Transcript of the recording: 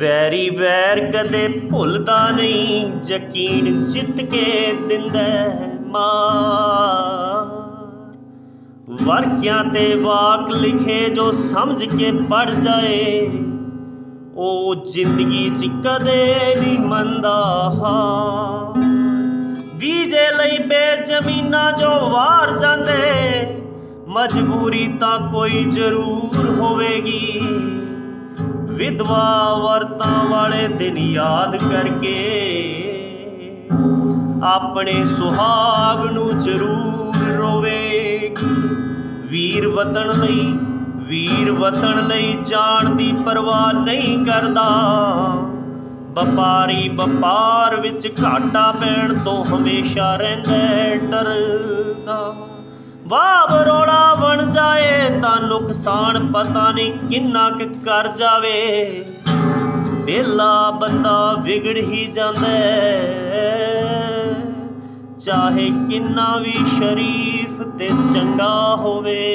Very ਵੈਰ ਕਦੇ ਭੁੱਲਦਾ ਨਹੀਂ, ਯਕੀਨ ਜਿੱਤ ਕੇ ਦਿੰਦਾ ਮਾਂ। ਵਰਕਿਆਂ ਤੇ ਵਾਕ ਲਿਖੇ ਜੋ ਸਮਝ ਕੇ ਪੜ ਜਾਏ, ਉਹ ਜ਼ਿੰਦਗੀ 'ਚ ਕਦੇ ਨਹੀਂ ਮੰਦਾ ਹਾਂ। ਵੀਜੇ ਲਈ ਬੇਜ਼ਮੀਨਾਂ ਜੋ ਵਾਰ ਜਾਂਦੇ, ਮਜਬੂਰੀ ਤਾਂ ਕੋਈ ਜ਼ਰੂਰ ਹੋਵੇਗੀ। ਵਿਧਵਾ ਵਰਤਾਂ ਵਾਲੇ ਦਿਨ ਯਾਦ ਕਰਕੇ ਆਪਣੇ ਸੁਹਾਗ ਨੂੰ ਜ਼ਰੂਰ ਰੋਵੇਗੀ ਵੀਰ ਵਤਨ ਲਈ, ਵੀਰ ਵਤਨ ਲਈ ਜਾਣ ਦੀ ਪਰਵਾਹ ਨਹੀਂ ਕਰਦਾ। ਵਪਾਰੀ ਵਪਾਰ ਵਿੱਚ ਘਾਟਾ ਪੈਣ ਤੋਂ ਹਮੇਸ਼ਾ ਰਹਿੰਦਾ, ਡਰਦਾ। ਵਾਹ ਬਰੋੜਾ ਨੁਕਸਾਨ ਪਤਾ ਨਹੀਂ ਕਿੰਨਾ ਕੁ ਕਰ ਜਾਵੇ। ਬੇਲਾ ਬੰਦਾ ਵਿਗੜ ਹੀ ਜਾਂਦਾ ਚਾਹੇ ਕਿੰਨਾ ਵੀ ਸ਼ਰੀਫ ਤੇ ਚੰਗਾ ਹੋਵੇ